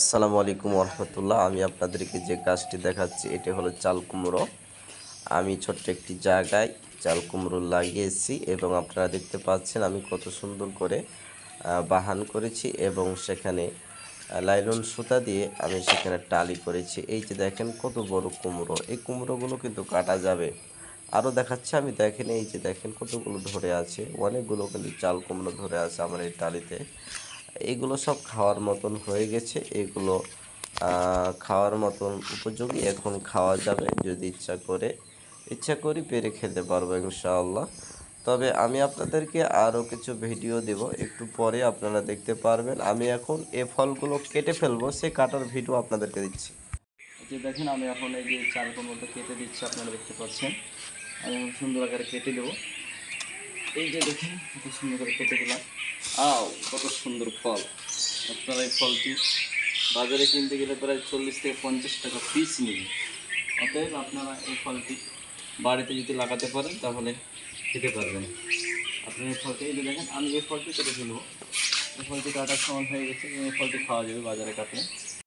আসসালামু আলাইকুম রহমতুল্লাহ আমি আপনাদেরকে যে গাছটি দেখাচ্ছি, এটি হলো চাল কুমড়ো। আমি ছোট্ট একটি জায়গায় চাল কুমড়ো লাগিয়েছি এবং আপনারা দেখতে পাচ্ছেন আমি কত সুন্দর করে বাহান করেছি এবং সেখানে লাইলন সুতা দিয়ে আমি সেখানে টালি করেছি। এই যে দেখেন কত বড় কুমড়ো। এই কুমড়োগুলো কিন্তু কাটা যাবে। আরও দেখাচ্ছে, আমি দেখেন এই যে দেখেন কতগুলো ধরে আছে। অনেকগুলো কিন্তু চাল কুমড়ো ধরে আছে আমার এই টালিতে। এগুলো সব খাওয়ার মতন হয়ে গেছে। এগুলো খাওয়ার মতন উপযোগী। এখন খাওয়া যাবে যদি ইচ্ছা করে। ইচ্ছা করি পেরে খেতে পারব ইনশাআল্লাহ। তবে আমি আপনাদেরকে আরও কিছু ভিডিও দেব। একটু পরে আপনারা দেখতে পারবেন। আমি এখন এ ফলগুলো কেটে ফেলব। সে কাটার ভিডিও আপনাদেরকে দিচ্ছি। যে দেখেন, আমি এখন এই যে চাল কুমড়োটা কেটে দিচ্ছি। আপনারা দেখতে পাচ্ছেন। আমি সুন্দর আকারে কেটে দেবো এই যে দেখেন, কত সুন্দর করে দিলাম। আও, কত সুন্দর ফল। আপনারা এই ফলটি বাজারে কিনতে গেলে প্রায় চল্লিশ থেকে পঞ্চাশ টাকা পিস নিবে অতএব আপনারা এই ফলটি বাড়িতে যদি লাগাতে পারেন, তাহলে খেতে পারবেন। আপনারা এই ফলটি, এই যে দেখেন, আমি এই ফলটি কেটে ফেলব। এই ফলটি কাটার সময় হয়ে গেছে, এই ফলটি খাওয়া যাবে বাজারে কাটলে।